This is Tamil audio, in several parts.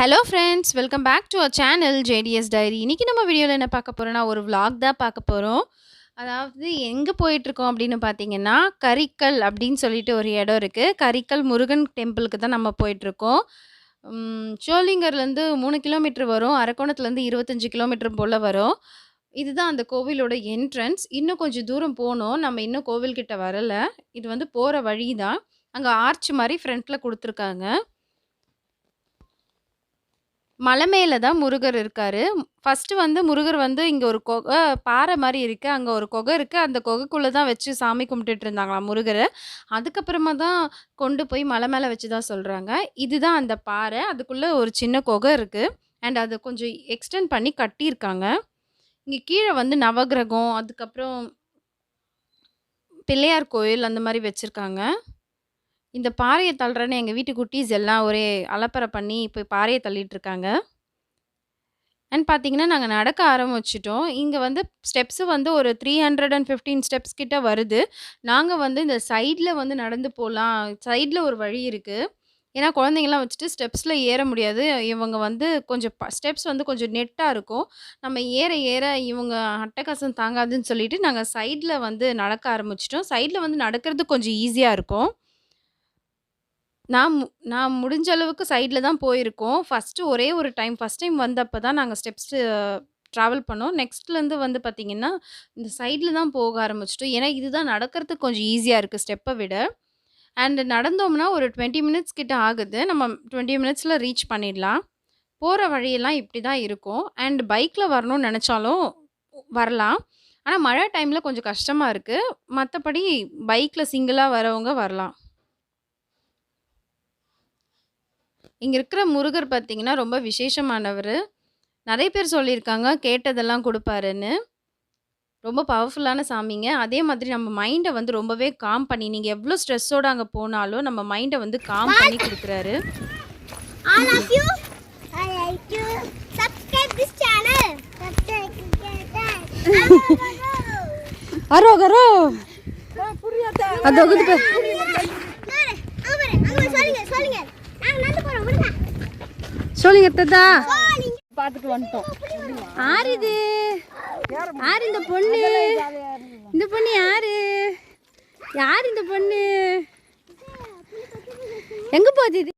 Hello friends welcome back to our channel JDS diary இன்றைக்கி நம்ம வீடியோவில் என்ன பார்க்க போகிறோம்னா ஒரு vlog தான் பார்க்க போகிறோம் அதாவது எங்கே போயிட்டுருக்கோம் அப்படின்னு பார்த்தீங்கன்னா கரிக்கல் அப்படின்னு சொல்லிட்டு ஒரு இடம் இருக்குது கரிக்கல் முருகன் டெம்பிளுக்கு தான் நம்ம போயிட்டுருக்கோம் சோளிங்கர்லேருந்து மூணு கிலோமீட்டர் வரும். அரக்கோணத்துலேருந்து இருபத்தஞ்சி கிலோமீட்டர் போல் வரும். இதுதான் அந்த கோவிலோட என்ட்ரன்ஸ் இன்னும் கொஞ்சம் தூரம் போகணும் நம்ம இன்னும் கோவில்கிட்ட வரலை. இது வந்து போகிற வழி தான் அங்கே ஆர்ச் மாதிரி ஃப்ரண்ட்டில் கொடுத்துருக்காங்க. மலை மேலே தான் முருகர் இருக்கார். ஃபர்ஸ்ட்டு வந்து முருகர் வந்து இங்கே ஒரு கொகை பாறை மாதிரி இருக்குது அங்கே ஒரு கொகை இருக்குது அந்த கொகைக்குள்ளே தான் வச்சு சாமி கும்பிட்டுட்டு இருந்தாங்களாம் முருகரை. அதுக்கப்புறமா தான் கொண்டு போய் மலை மேலே வச்சு தான் சொல்கிறாங்க இதுதான் அந்த பாறை. அதுக்குள்ளே ஒரு சின்ன கொகை இருக்குது அண்ட் அதை கொஞ்சம் எக்ஸ்டெண்ட் பண்ணி கட்டியிருக்காங்க. இங்கே கீழே வந்து நவக்கிரகம், அதுக்கப்புறம் பிள்ளையார் கோயில் அந்த மாதிரி வச்சுருக்காங்க. இந்த பாறையை தள்ளுறேன்னு எங்கள் வீட்டு குட்டீஸ் எல்லாம் ஒரே அலப்பறை பண்ணி போய் பாறையை தள்ளிட்டு இருக்காங்க. அண்ட் பார்த்தீங்கன்னா, நாங்கள் நடக்க ஆரம்பிச்சிட்டோம் இங்கே வந்து ஸ்டெப்ஸ் வந்து ஒரு 315 ஸ்டெப்ஸ் கிட்ட வருது. நாங்கள் வந்து இந்த சைடில் வந்து நடந்து போகலாம் சைடில் ஒரு வழி இருக்குது ஏன்னா குழந்தைங்கலாம் வச்சுட்டு ஸ்டெப்ஸில் ஏற முடியாது. இவங்க வந்து கொஞ்சம் ப ஸ்டெப்ஸ் வந்து கொஞ்சம் நெட்டாக இருக்கும். நம்ம ஏற ஏற இவங்க அட்டகாசம் தாங்காதுன்னு சொல்லிட்டு நாங்கள் சைடில் வந்து நடக்க ஆரம்பிச்சிட்டோம் சைடில் வந்து நடக்கிறது கொஞ்சம் ஈஸியாக இருக்கும். நான் மு நான் முடிஞ்ச அளவுக்கு சைட்ல தான் போயிருக்கோம். ஃபர்ஸ்ட்டு ஒரே ஒரு டைம் ஃபர்ஸ்ட் டைம் வந்தப்ப தான் நாங்க ஸ்டெப்ஸு ட்ராவல் பண்ணோம். நெக்ஸ்ட்லேருந்து வந்து பார்த்தீங்கன்னா, இந்த சைடில் தான் போக ஆரம்பிச்சுட்டோம். ஏன்னா இதுதான் நடக்கிறதுக்கு கொஞ்சம் ஈஸியா இருக்கு ஸ்டெப்ப விட. அண்ட் நடந்தோம்னா ஒரு 20 மினிட்ஸ் கிட்ட ஆகுது. நம்ம 20 மினிட்ஸ்ல ரீச் பண்ணிடலாம். போற வழியெல்லாம் இப்படி தான் இருக்கும். அண்ட் பைக்ல வரணும்னு நெனச்சாலும் வரலாம். ஆனா மழை டைம்ல கொஞ்சம் கஷ்டமா இருக்கு. மத்தபடி பைக்ல சிங்கிளா வரவங்க வரலாம். இங்க இருக்கிற முருகர் பார்த்தீங்கன்னா, ரொம்ப விசேஷமானவரு. நெறைய பேர் சொல்லியிருக்காங்க, கேட்டதெல்லாம் குடுப்பாருன்னு. ரொம்ப பவர்ஃபுல்லான சாமிங்க. அதே மாதிரி நம்ம மைண்ட வந்து ரொம்பவே காம் பண்ணி நீங்க எவ்ளோ ஸ்ட்ரெஸ்ஸோட அங்க போனாலும், நம்ம மைண்ட வந்து காம் பண்ணி குடுக்குறாரு. அதோ பாரு. சொல்லுங்க சொல்லுங்க சொல்லுங்க தத்தா. பார்த்துட்டு வந்துட்டோம் யார் இது? யார் இந்த பொண்ணு? இந்த பொண்ணு யாரு? யார் இந்த பொண்ணு? எங்க போகுது இது?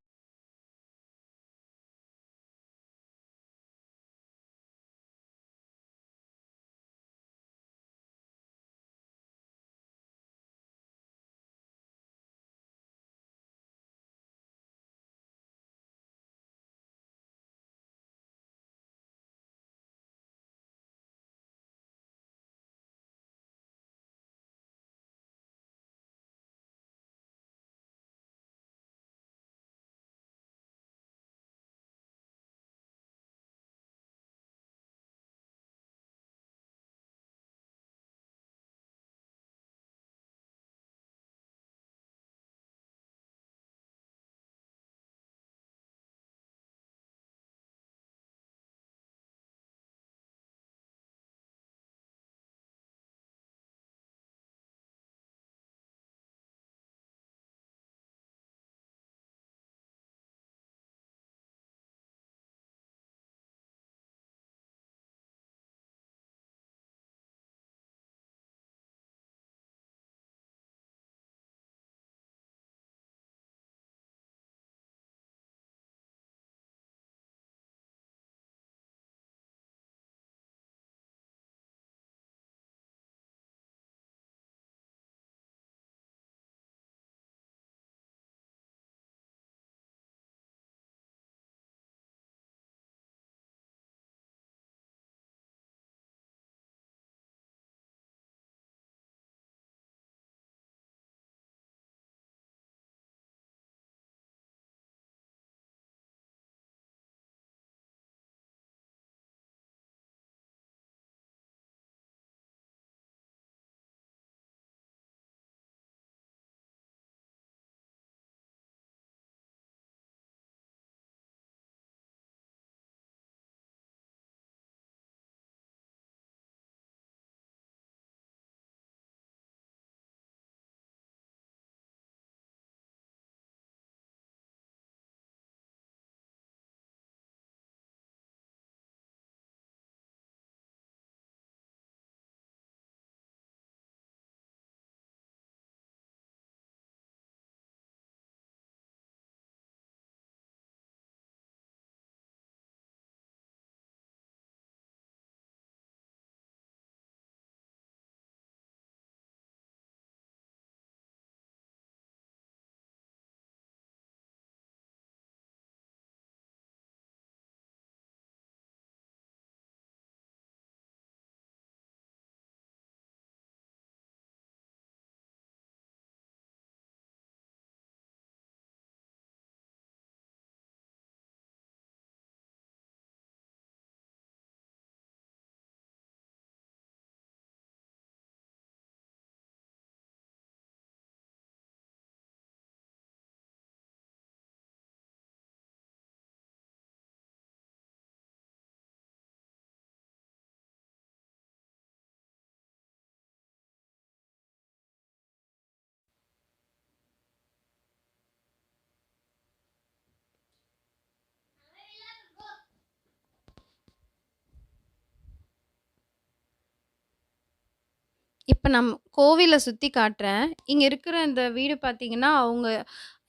இப்ப நம் கோவில சுத்தி காட்டுறேன். இங்க இருக்கிற இந்த வீடு பார்த்தீங்கன்னா, அவங்க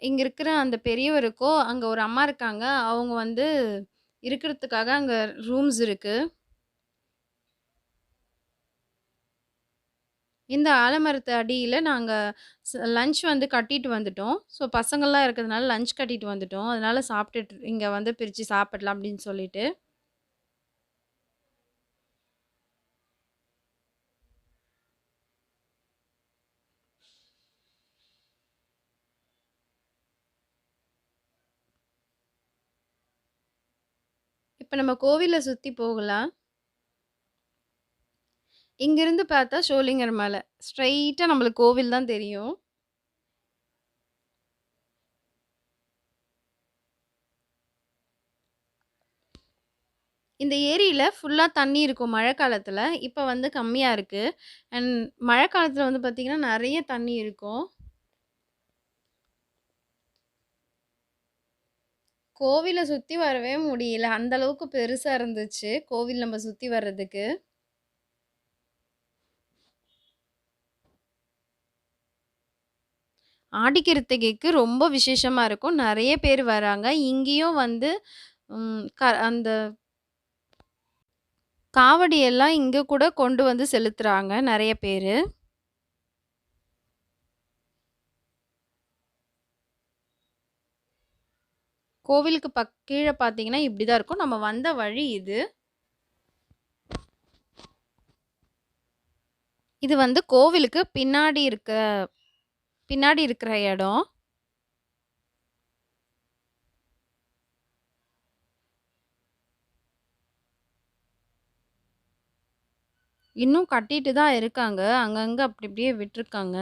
இங்க இருக்கிற அந்த பெரியவருக்கோ, அங்க ஒரு அம்மா இருக்காங்க. அவங்க வந்து இருக்கிறதுக்காக அங்க ரூம்ஸ் இருக்கு. இந்த ஆலமரத்து அடியில நாங்க ஸ் லஞ்ச் வந்து கட்டிட்டு வந்துட்டோம். ஸோ பசங்கள்லாம் இருக்கிறதுனால லஞ்ச் கட்டிட்டு வந்துட்டோம். அதனால சாப்பிட்டுட்டு இங்க வந்து பிரிச்சு சாப்பிடலாம் அப்படின்னு சொல்லிட்டு. இப்போ நம்ம கோவிலை சுற்றி போகலாம். இங்கேருந்து பார்த்தா ஷோலிங்கர் மலை. ஸ்ட்ரைட்டாக நம்மளுக்கு கோவில் தான் தெரியும். இந்த ஏரியில் ஃபுல்லாக தண்ணி இருக்கும் மழை காலத்தில் இப்போ வந்து கம்மியாக இருக்குது அண்ட் மழை காலத்தில் வந்து பார்த்தீங்கன்னா, நிறைய தண்ணி இருக்கும். கோவில சுத்தி வரவே முடியல. அந்த அளவுக்கு பெருசா இருந்துச்சு, கோவில் நம்ம சுத்தி வர்றதுக்கு. ஆடி கிருத்திகைக்கு ரொம்ப விசேஷமா இருக்கும். நெறைய பேர் வராங்க. இங்கேயும் வந்து ம் க அந்த காவடி எல்லாம் இங்க கூட கொண்டு வந்து செலுத்துறாங்க நெறைய பேரு. கோவிலுக்கு பக் கீழே பார்த்தீங்கன்னா, இப்படி தான் இருக்கும். நம்ம வந்த வழி இது. இது வந்து கோவிலுக்கு பின்னாடி இருக்க பின்னாடி இருக்கிற இடம். இன்னும் கட்டிட்டு தான் இருக்காங்க. அங்கங்கே அப்படி இப்படியே விட்டுருக்காங்க.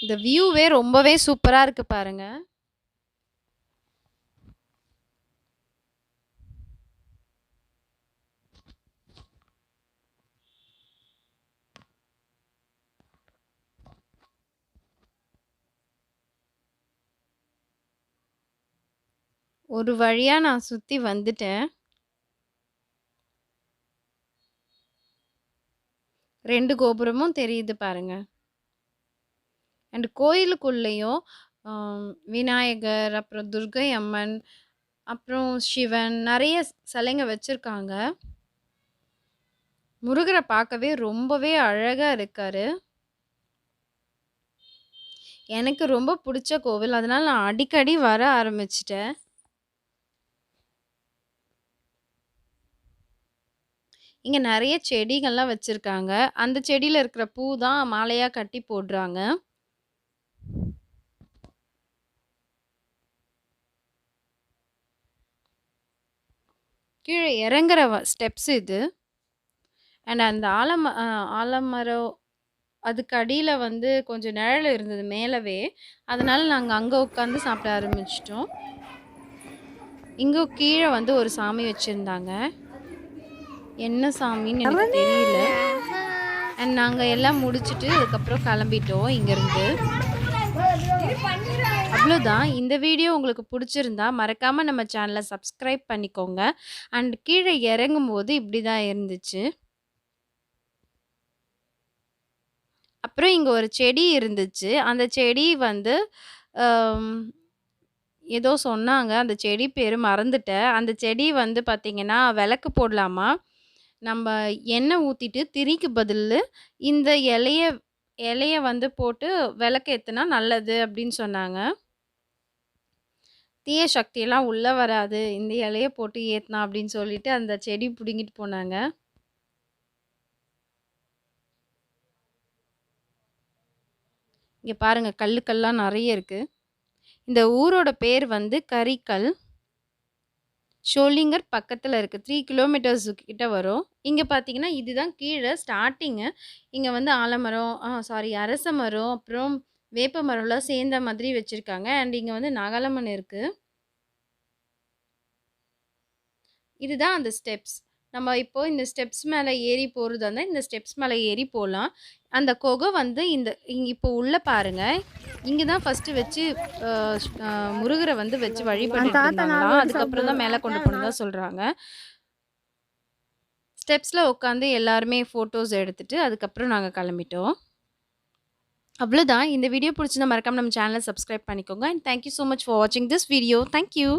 இந்த வியூவே ரொம்பவே சூப்பராக இருக்கு பாருங்க. ஒரு வழியா நான் சுத்தி வந்துட்டேன். ரெண்டு கோபுரமும் தெரியுது பாருங்க. அண்ட் கோயிலுக்குள்ளேயும் விநாயகர், அப்புறம் துர்கை அம்மன், அப்புறம் சிவன் நிறைய சிலைங்க வச்சுருக்காங்க முருகரை பார்க்கவே ரொம்பவே அழகாக இருக்கார் எனக்கு ரொம்ப பிடிச்ச கோவில். அதனால் நான் அடிக்கடி வர ஆரம்பிச்சிட்டேன் இங்கே நிறைய செடிகள்லாம் வச்சுருக்காங்க அந்த செடியில் இருக்கிற பூ தான் மாலையாக கட்டி போடுறாங்க. கீழ இறங்குற ஸ்டெப்ஸ் இது. அண்ட் அந்த ஆலம ஆலமரம் அதுக்கு அடியில வந்து கொஞ்சம் நிழல் இருந்தது மேலவே. அதனால நாங்க அங்க உட்காந்து சாப்பிட ஆரம்பிச்சுட்டோம். இங்க கீழ வந்து ஒரு சாமி வச்சிருந்தாங்க. என்ன சாமின்னு எனக்கு தெரியல. அண்ட் நாங்க எல்லாம் முடிச்சுட்டு அதுக்கப்புறம் கிளம்பிட்டோம் இங்கருந்து. அவ்வளோதான். இந்த வீடியோ உங்களுக்கு பிடிச்சிருந்தா மறக்காமல் நம்ம சேனலை சப்ஸ்கிரைப் பண்ணிக்கோங்க. அண்ட் கீழே இறங்கும் போது இப்படி தான் இருந்துச்சு. அப்புறம் இங்கே ஒரு செடி இருந்துச்சு. அந்த செடி வந்து ஏதோ சொன்னாங்க. அந்த செடி பேர் மறந்துட்டேன். அந்த செடி வந்து பார்த்திங்கன்னா விளக்கு போடலாமா. நம்ம எண்ணெய் ஊற்றிட்டு திரிக்கு பதிலு இந்த இலைய இலைய வந்து போட்டு விளக்கு ஏத்துனா நல்லது அப்படின்னு சொன்னாங்க. தீய சக்தியெல்லாம் உள்ளே வராது. இந்த இலையை போட்டு ஏற்றினா அப்படின்னு சொல்லிட்டு அந்த செடி பிடுங்கிட்டு போனாங்க. இங்கே பாருங்கள் கல்லுக்கல்லாம் நிறைய இருக்குது இந்த ஊரோட பேர் வந்து கரிக்கல். ஷோலிங்கர் பக்கத்தில் இருக்குது த்ரீ கிலோமீட்டர்ஸ் கிட்ட வரும். இங்கே பார்த்தீங்கன்னா, இதுதான் கீழே ஸ்டார்டிங்கு இங்கே வந்து ஆலமரம் ஆ சாரி அரச மரம், அப்புறம் வேப்ப மரம்லாம் சேர்ந்த மாதிரி வச்சுருக்காங்க. அண்ட் இங்கே வந்து நகலமன் இருக்குது இதுதான் அந்த ஸ்டெப்ஸ். நம்ம இப்போ இந்த ஸ்டெப்ஸ் மேலே ஏறி போகிறதா இந்த ஸ்டெப்ஸ் மேலே ஏறி போகலாம் அந்த குகை வந்து இந்த இப்போ உள்ளே பாருங்கள் இங்க தான் ஃபர்ஸ்ட்டு வச்சு முருகர வந்து வச்சு இருந்தாங்களாம். அதுக்கப்புறம் தான் மேல கொண்டு போனதா சொல்றாங்க. ஸ்டெப்ஸ்ல உட்காந்து எல்லாருமே ஃபோட்டோஸ் எடுத்துட்டு, அதுக்கப்புறம் நாங்க கிளம்பிட்டோம். அவ்வளோதான். இந்த வீடியோ புடிச்சிருந்தா மறக்காம நம்ம சேனல சப்ஸ்கிரைப் பண்ணிக்கோங்க. And thank you so much for வாட்சிங் திஸ் வீடியோ. Thank you.